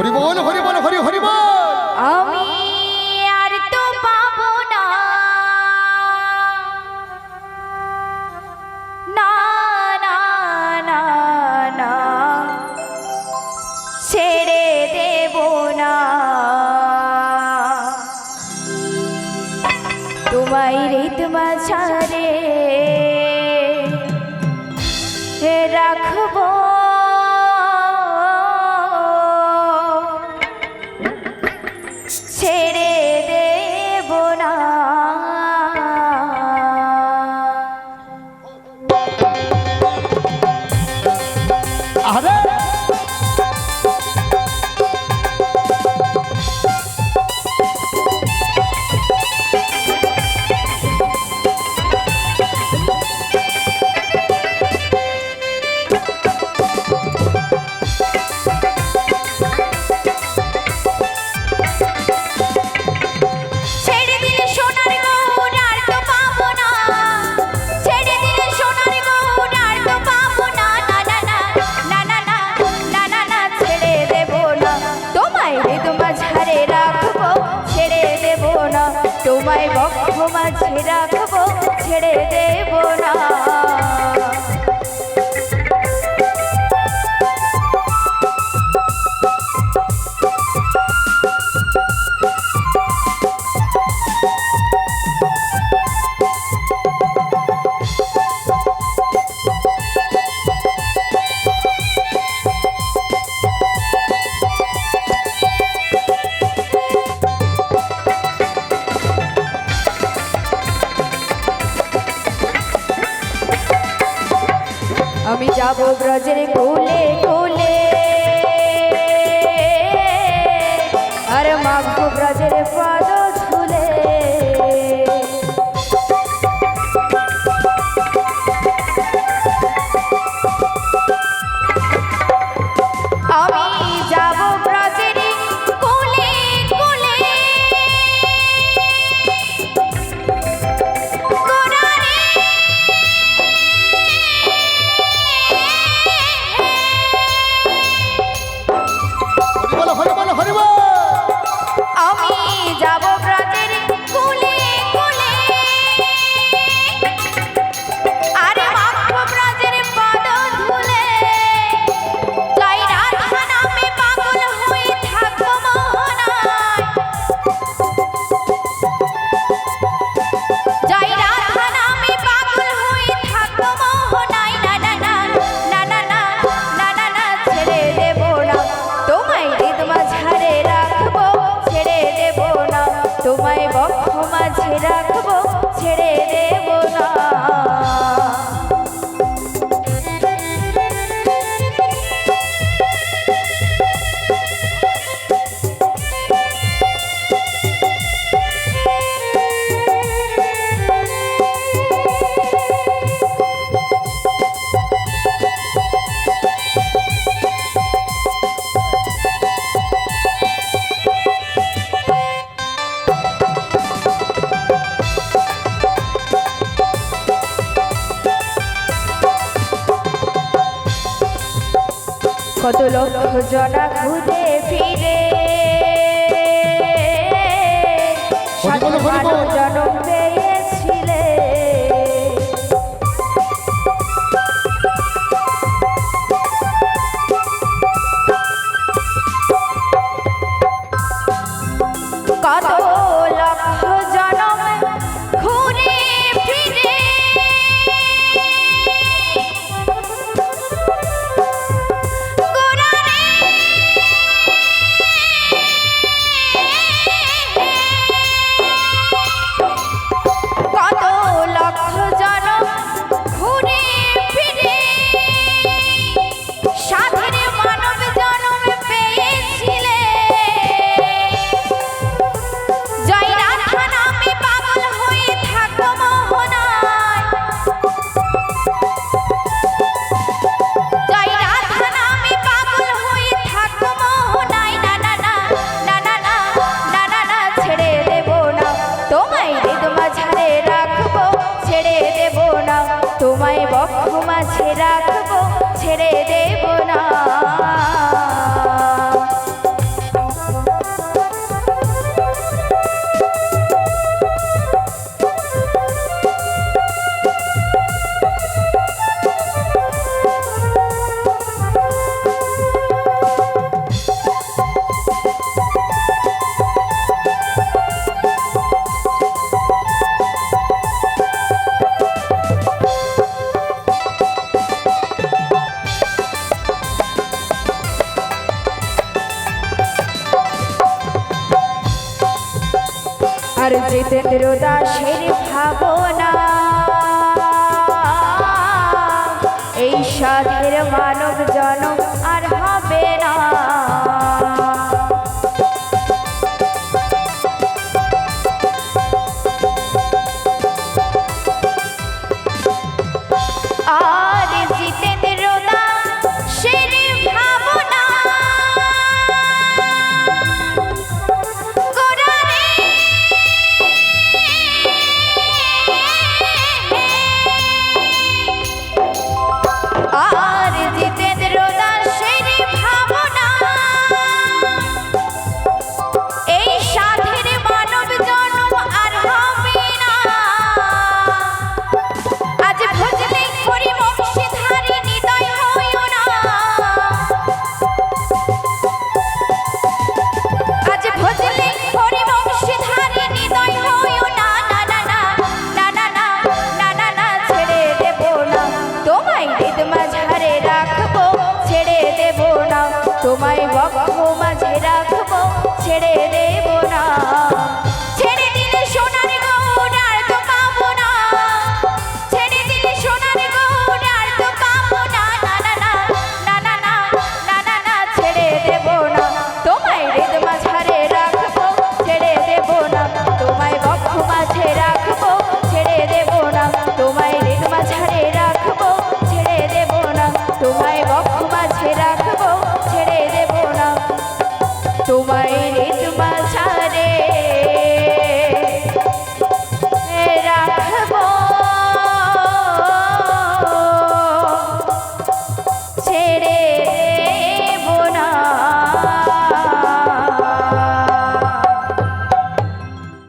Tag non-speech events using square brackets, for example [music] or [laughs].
হরিবন হরিবন হরি হরিবন আমি 잘해 啊 [laughs] আমি যাব ব্রজের কোলে কোলে। আর মাগো ব্রজের পাদ কত লক্ষ জনা খুঁজে ফিরে। বক্ষ মাঝে রাখব ছেড়ে দেব না। জিতেন্দ্র ভাবনা। এই সাধের মানব জন